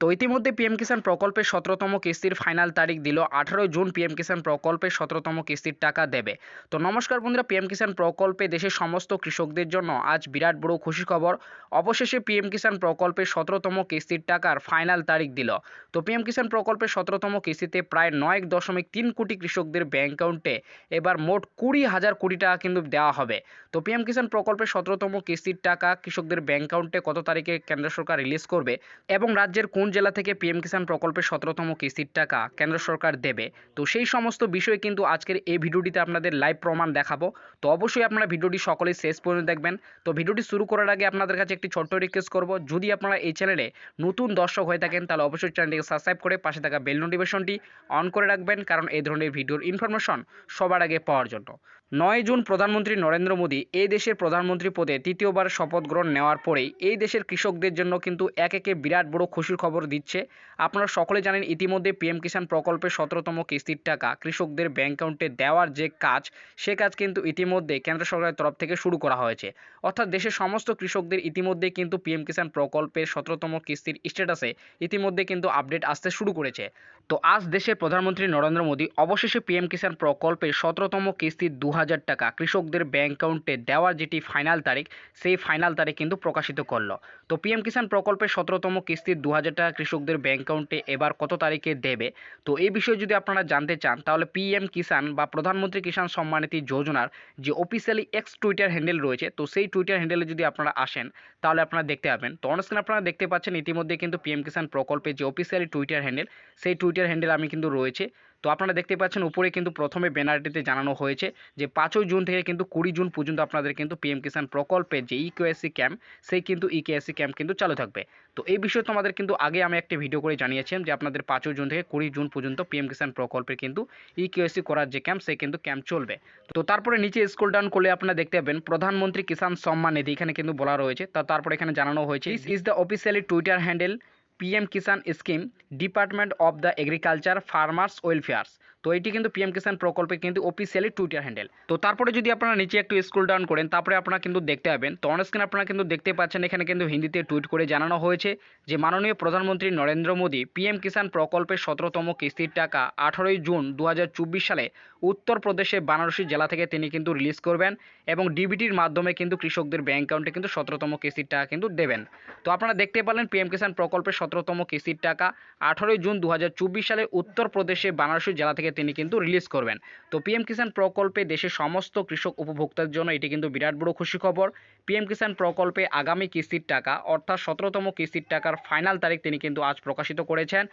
তো ইতিমধ্যে পিএম কিষাণ প্রকল্পের সতেরোতম কিস্তির ফাইনাল তারিখ দিল আঠারোই জুন, পিএম কিষাণ প্রকল্পের সতেরোতম কিস্তির টাকা দেবে। তো নমস্কার বন্ধুরা, পিএম কিষাণ প্রকল্পে দেশের সমস্ত কৃষকদের জন্য আজ বিরাট বড় খুশি খবর। অবশেষে পিএম কিষাণ প্রকল্পের সতেরোতম কিস্তির টাকার ফাইনাল তারিখ দিল। তো পিএম কিষাণ প্রকল্পের সতেরোতম কিস্তিতে প্রায় নয় দশমিক তিন কোটি কৃষকদের ব্যাংক অ্যাকাউন্টে এবার মোট কুড়ি হাজার কোটি টাকা কিন্তু দেওয়া হবে। তো পিএম কিষাণ প্রকল্পের সতেরোতম কিস্তির টাকা কৃষকদের ব্যাংক অ্যাকাউন্টে কত তারিখে কেন্দ্র সরকার রিলিজ করবে এবং রাজ্যের কোন জেলা থেকে পিএম কিষাণ প্রকল্পের সতেরোতম কিস্তির টাকা কেন্দ্র সরকার দেবে। তো সেই সমস্ত বিষয়ে কিন্তু আজকের এই ভিডিওটিতে আপনাদের লাইভ প্রমাণ দেখাবো। তো অবশ্যই আপনারা ভিডিওটি সকলেই শেষ পর্যন্ত দেখবেন। তো ভিডিওটি শুরু করার আগে আপনাদের কাছে একটি ছোট্ট রিকোয়েস্ট করব। যদি আপনারা এই চ্যানেলে নতুন দর্শক হয়ে থাকেন, তাহলে অবশ্যই চ্যানেলটিকে সাবস্ক্রাইব করে পাশে থাকা বেল নোটিফিকেশনটি অন করে রাখবেন, কারণ এই ধরনের ভিডিওর ইনফরমেশন সবার আগে পাওয়ার জন্য। নয় জুন প্রধানমন্ত্রী নরেন্দ্র মোদী এই দেশের প্রধানমন্ত্রী পদে তৃতীয়বার শপথ গ্রহণ নেওয়ার পরেই এই দেশের কৃষকদের জন্য কিন্তু এক একে বিরাট বড় খুশির খবর দিচ্ছে। আপনারা সকলে জানেন ইতিমধ্যে পিএম কিষাণ প্রকল্পের সতেরোতম কিস্তির টাকা কৃষকদের ব্যাঙ্ক অ্যাকাউন্টে দেওয়ার যে কাজ, সে কাজ কিন্তু ইতিমধ্যে কেন্দ্র সরকারের তরফ থেকে শুরু করা হয়েছে। অর্থাৎ দেশের সমস্ত কৃষকদের ইতিমধ্যে কিন্তু পিএম কিষাণ প্রকল্পের সতেরোতম কিস্তির স্ট্যাটাসে ইতিমধ্যে কিন্তু আপডেট আসতে শুরু করেছে। তো আজ দেশের প্রধানমন্ত্রী নরেন্দ্র মোদী অবশেষে পিএম কিষাণ প্রকল্পের সতেরোতম কিস্তি দু হাজার টাকা কৃষকদের ব্যাংক অ্যাকাউন্টে দেওয়ার যেটি ফাইনাল তারিখ, সেই ফাইনাল তারিখ কিন্তু প্রকাশিত করল। তো পিএম কিষাণ প্রকল্পের সতেরোতম কিস্তির দু হাজার টাকা কৃষকদের ব্যাংক অ্যাকাউন্টে এবার কত তারিখে দেবে? তো এই বিষয়ে যদি আপনারা জানতে চান, তাহলে পিএম কিষাণ বা প্রধানমন্ত্রী কিষাণ সম্মানিধি যোজনার যে অফিসিয়ালি এক্স টুইটার হ্যান্ডেল রয়েছে, তো সেই টুইটার হ্যান্ডেলে যদি আপনারা আসেন, তাহলে আপনারা দেখতে পাবেন। তো অনস্ক্রিন আপনারা দেখতে পাচ্ছেন, ইতিমধ্যে কিন্তু পিএম কিষাণ প্রকল্পের যে অফিসিয়ালি টুইটার হ্যান্ডেল সেই টুইটার হ্যান্ডেল আমি কিন্তু রয়েছে। তো আপনারা দেখতে পাচ্ছেন উপরে কিন্তু প্রথমে ব্যানারটিতে জানানো হয়েছে যে পাঁচই জুন থেকে কিন্তু কুড়ি জুন পর্যন্ত আপনাদের কিন্তু পিএম কিষাণ প্রকল্পের যে ইকেএসসি ক্যাম্প সেই কিন্তু ইকেএসসি ক্যাম্প কিন্তু চালু থাকবে। তো এই বিষয়ে তোমাদের কিন্তু আগে আমি একটা ভিডিও করে জানিয়েছিলাম যে আপনাদের পাঁচই জুন থেকে কুড়ি জুন পর্যন্ত পিএম কিষাণ প্রকল্পের কিন্তু ইকেএসসি করার যে ক্যাম্প সেই কিন্তু ক্যাম্প চলবে। তো তারপরে নিচে স্কুল ডাউন করলে আপনারা দেখতে পাবেন প্রধানমন্ত্রী কিষাণ সম্মান নিধি এখানে কিন্তু বলা রয়েছে। তা তারপরে এখানে জানানো হয়েছে is the officially Twitter handle PM Kisan scheme department of the agriculture farmers welfares. তো এটি কিন্তু পিএম কিষাণ প্রকল্পে কিন্তু অফিসিয়ালি টুইটার হ্যান্ডেল তো তারপরে যদি আপনারা নিচে একটু স্কুল ডাউন করেন, তারপরে আপনারা কিন্তু দেখতে পাবেন। তো অনস্ক্রিন আপনারা কিন্তু দেখতে পাচ্ছেন, এখানে কিন্তু হিন্দিতে টুইট করে জানানো হয়েছে যে, মাননীয় প্রধানমন্ত্রী নরেন্দ্র মোদী পিএম কিষাণ প্রকল্পের সতেরোতম কিস্তির টাকা আঠারোই জুন দু হাজার চব্বিশ সালে উত্তরপ্রদেশের বানারসি জেলা থেকে তিনি কিন্তু রিলিজ করবেন এবং ডিবিটির মাধ্যমে কিন্তু কৃষকদের ব্যাংক অ্যাকাউন্টে কিন্তু সতেরোতম কিস্তির টাকা কিন্তু দেবেন। তো আপনারা দেখতে পেলেন পিএম কিষাণ প্রকল্পের সতেরোতম কিস্তির টাকা আঠারোই জুন দু হাজার চব্বিশ সালে উত্তরপ্রদেশের বানারসি জেলা থেকে তিনি কিন্তু রিলিজ করবেন। তো পিএম কিষাণ প্রকল্পে দেশের সমস্ত কৃষক উপভোক্তার জন্য এটি কিন্তু বিরাট বড় খুশি খবর। পিএম কিষাণ প্রকল্পে আগামী কিস্তির টাকা, অর্থাৎ সতেরোতম কিস্তির টাকার ফাইনাল তারিখ তিনি কিন্তু আজ প্রকাশিত করেছেন।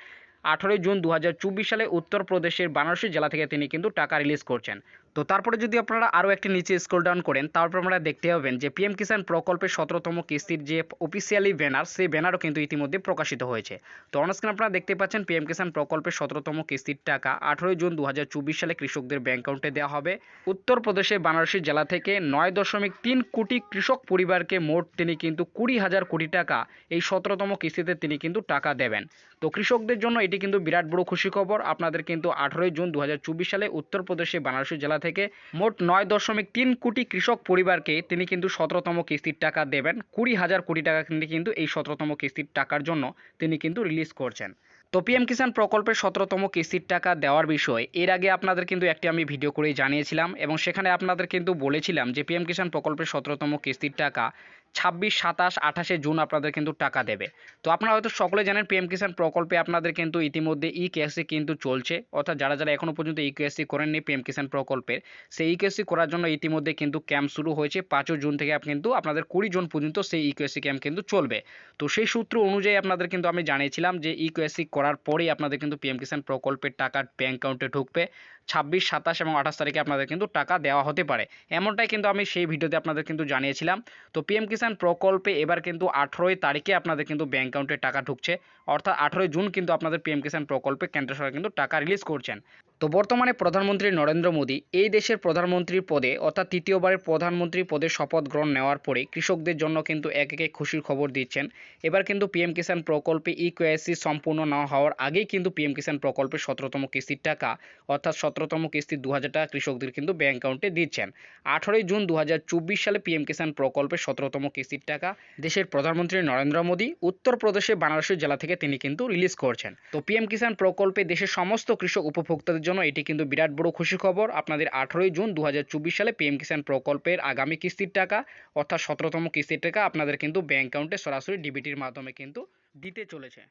আঠেরোই জুন দু হাজার চব্বিশ সালে উত্তরপ্রদেশের বানারসি জেলা থেকে তিনি কিন্তু টাকা রিলিজ করছেন। তো তারপরে যদি আপনারা আরও একটি নিচে স্ক্রল ডাউন করেন, তারপর আপনারা দেখতে পাবেন যে পিএম কিষাণ প্রকল্পের সতেরোতম কিস্তির যে অফিসিয়ালি ব্যানার সেই ব্যানারও কিন্তু ইতিমধ্যে প্রকাশিত হয়েছে। তো অনস্ক্রিন আপনারা দেখতে পাচ্ছেন পিএম কিষাণ প্রকল্পের সতেরোতম কিস্তির টাকা আঠেরোই জুন দু হাজার চব্বিশ সালে কৃষকদের ব্যাংক অ্যাকাউন্টে দেওয়া হবে। উত্তরপ্রদেশের বানারসি জেলা থেকে নয় দশমিক তিন কোটি কৃষক পরিবারকে মোট তিনি কিন্তু কুড়ি হাজার কোটি টাকা, এই সতেরোতম কিস্তিতে তিনি কিন্তু টাকা দেবেন। তো কৃষকদের জন্য এটি কিন্তু বিরাট বড় খুশি খবর। আপনাদের কিন্তু আঠেরোই জুন দু হাজার চব্বিশ সালে উত্তরপ্রদেশের বানারসি জেলা থেকে মোট নয় দশমিক তিন কোটি কৃষক পরিবারকে তিনি কিন্তু সতেরোতম কিস্তির টাকা দেবেন। কুড়ি হাজার কোটি টাকা কিন্তু কিন্তু এই সতেরোতম কিস্তির টাকার জন্য তিনি কিন্তু রিলিজ করছেন। তো পিএম কিষাণ প্রকল্পের সতেরোতম কিস্তির টাকা দেওয়ার বিষয়ে, এর আগে আপনাদের কিন্তু একটি আমি ভিডিও করেই জানিয়েছিলাম এবং সেখানে আপনাদের কিন্তু বলেছিলাম যে পিএম কিষাণ প্রকল্পের সতেরোতম কিস্তির টাকা ছাব্বিশ, সাতাশ, আঠাশে জুন আপনাদের কিন্তু টাকা দেবে। তো আপনারা হয়তো সকলে জানেন পিএম কিষাণ প্রকল্পে আপনাদের কিন্তু ইতিমধ্যে ই কেএসসি কিন্তু চলছে। অর্থাৎ যারা যারা এখনও পর্যন্ত ই কেএসসি করেননি পিএম কিষাণ প্রকল্পের, সেই ই কেএসসি করার জন্য ইতিমধ্যে কিন্তু ক্যাম্প শুরু হয়েছে। পাঁচই জুন থেকে কিন্তু আপনাদের কুড়ি জুন পর্যন্ত সেই ই ক্যাম্প কিন্তু চলবে। তো সেই সূত্র অনুযায়ী আপনাদের কিন্তু আমি জানিয়েছিলাম যে ই কেএসসি করার পরেই আপনাদের কিন্তু পিএম কিষাণ প্রকল্পের টাকা ব্যাঙ্ক অ্যাকাউন্টে ঢুকবে। ছাব্বিশ, সাতাশ এবং আঠাশ তারিখে আপনাদের কিন্তু টাকা দেওয়া হতে পারে। এমনটাই কিন্তু আমি সেই ভিডিওতে আপনাদের কিন্তু জানিয়েছিলাম। তো পিএম কিষাণ প্রকল্পে এবার কিন্তু আঠেরোই তারিখে আপনাদের কিন্তু ব্যাঙ্ক অ্যাকাউন্টে টাকা ঢুকছে। অর্থাৎ আঠেরোই জুন কিন্তু আপনাদের পিএম কিষাণ প্রকল্পে কেন্দ্র সরকার কিন্তু টাকা রিলিজ করছেন। তো বর্তমানে প্রধানমন্ত্রী নরেন্দ্র মোদী এই দেশের প্রধানমন্ত্রীর পদে অর্থাৎ তৃতীয়বারের প্রধানমন্ত্রী পদে শপথ গ্রহণ নেওয়ার পরে কৃষকদের জন্য কিন্তু এক একে খুশির খবর দিচ্ছেন। এবার কিন্তু পিএম কিষাণ প্রকল্পে ই কেওয়াইসি সম্পূর্ণ না হওয়ার আগেই কিন্তু পিএম কিষাণ প্রকল্পের সতেরোতম কিস্তির টাকা অর্থাৎ সতেরোতম কিস্তি দু হাজার টাকা কৃষকদের কিন্তু ব্যাঙ্ক অ্যাকাউন্টে দিচ্ছেন। আঠারোই জুন দু হাজার চব্বিশ সালে পিএম কিষাণ প্রকল্পের সতেরোতম কিস্তির টাকা দেশের প্রধানমন্ত্রী নরেন্দ্র মোদী উত্তরপ্রদেশে বানারসি জেলা থেকে তিনি কিন্তু রিলিজ করছেন। তো পিএম কিষাণ প্রকল্পে দেশের সমস্ত কৃষক উপভোক্তাদের জন্য এটি কিন্তু বিরাট বড় খুশি খবর। আপনাদের আঠারোই জুন দু হাজার চব্বিশ সালে পিএম কিষাণ প্রকল্পের আগামী কিস্তির টাকা, অর্থাৎ সতেরোতম কিস্তির টাকা আপনাদের কিন্তু ব্যাঙ্ক অ্যাকাউন্টে সরাসরি ডিবিটির মাধ্যমে কিন্তু দিতে চলেছে।